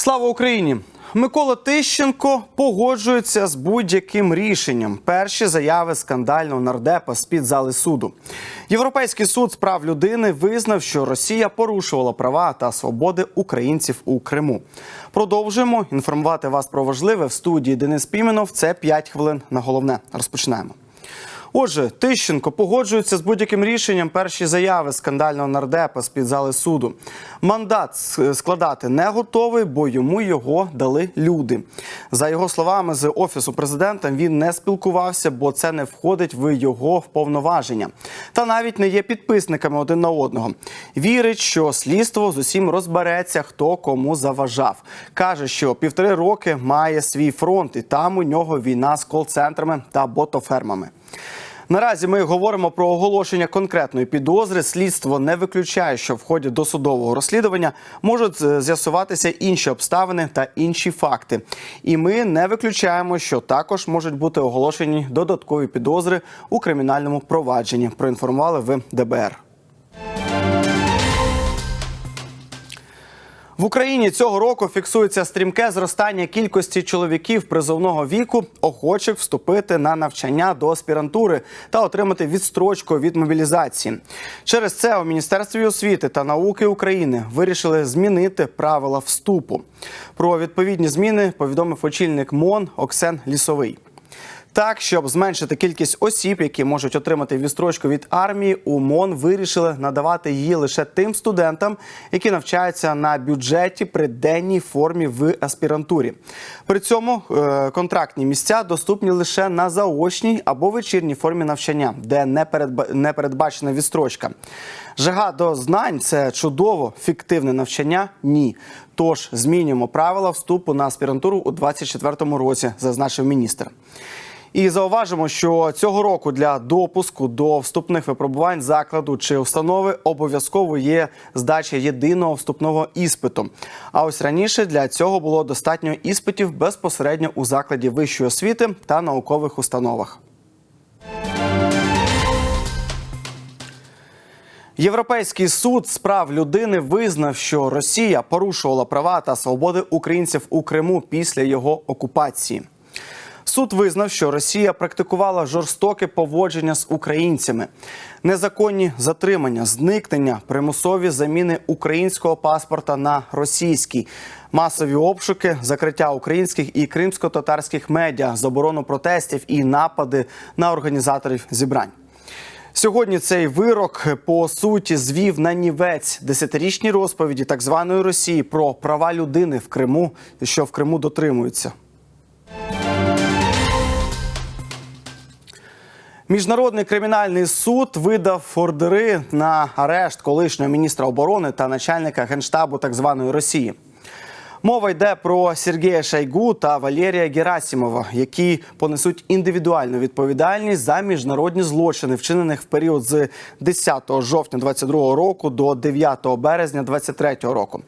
Слава Україні! Микола Тищенко погоджується з будь-яким рішенням. Перші заяви скандального нардепа з під зали суду. Європейський суд з прав людини визнав, що Росія порушувала права та свободи українців у Криму. Продовжуємо інформувати вас про важливе в студії Денис Піменов. Це 5 хвилин на головне. Розпочинаємо. Отже, Тищенко погоджується з будь-яким рішенням перші заяви скандального нардепа з під зали суду. Мандат складати не готовий, бо йому його дали люди. За його словами, з офісу президента він не спілкувався, бо це не входить в його повноваження. Та навіть не є підписниками один на одного. Вірить, що слідство з усім розбереться, хто кому заважав. каже, що півтори роки має свій фронт, і там у нього війна з кол-центрами та ботофермами. Наразі ми говоримо про оголошення конкретної підозри. Слідство не виключає, що в ході досудового розслідування можуть е, з'ясуватися інші обставини та інші факти. І ми не виключаємо, що також можуть бути оголошені додаткові підозри у кримінальному провадженні. Проінформували в ДБР. В Україні цього року фіксується стрімке зростання кількості чоловіків призовного віку, охочих вступити на навчання до аспірантури та отримати відстрочку від мобілізації. Через це у Міністерстві освіти та науки України вирішили змінити правила вступу. Про відповідні зміни повідомив очільник МОН Оксен Лісовий. Так, щоб зменшити кількість осіб, які можуть отримати відстрочку від армії, у МОН вирішили надавати її лише тим студентам, які навчаються на бюджеті при денній формі в аспірантурі. При цьому е, контрактні місця доступні лише на заочній або вечірній формі навчання, де не передба- не передбачена відстрочка. Жага до знань це чудово, фіктивне навчання ні. Тож змінюємо правила вступу на аспірантуру у 2024 році, зазначив міністр. І зауважимо, що цього року для допуску до вступних випробувань закладу чи установи обов'язково є здача єдиного вступного іспиту. А ось раніше для цього було достатньо іспитів безпосередньо у закладі вищої освіти та наукових установах. Європейський суд з прав людини визнав, що Росія порушувала права та свободи українців у Криму після його окупації. Суд визнав, що Росія практикувала жорстоке поводження з українцями, незаконні затримання, зникнення, примусові заміни українського паспорта на російський, масові обшуки, закриття українських і кримсько-татарських медіа, заборону протестів і напади на організаторів зібрань. Сьогодні цей вирок по суті звів на нівець десятирічні розповіді так званої Росії про права людини в Криму, що в Криму дотримуються. Міжнародний кримінальний суд видав ордери на арешт колишнього міністра оборони та начальника генштабу так званої Росії. Мова йде про Сергія Шайгу та Валерія Герасімова, які понесуть індивідуальну відповідальність за міжнародні злочини, вчинених в період з 10 жовтня 22 року до 9 березня 23 року.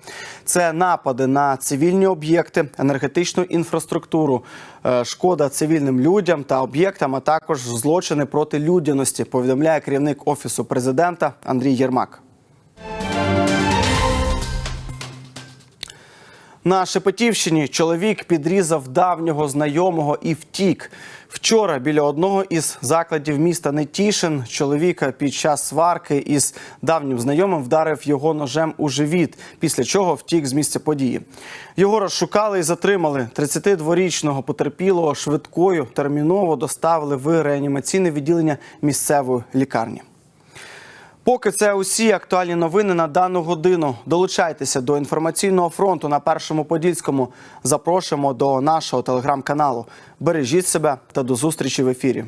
Це напади на цивільні об'єкти, енергетичну інфраструктуру, е, шкода цивільним людям та об'єктам, а також злочини проти людяності. Повідомляє керівник офісу президента Андрій Єрмак. На Шепетівщині чоловік підрізав давнього знайомого і втік. Вчора біля одного із закладів міста Нетішин чоловіка під час сварки із давнім знайомим вдарив його ножем у живіт, після чого втік з місця події. Його розшукали і затримали. 32-річного потерпілого швидкою терміново доставили в реанімаційне відділення місцевої лікарні. Поки це усі актуальні новини на дану годину. Долучайтеся до інформаційного фронту на першому подільському. Запрошуємо до нашого телеграм-каналу. Бережіть себе та до зустрічі в ефірі.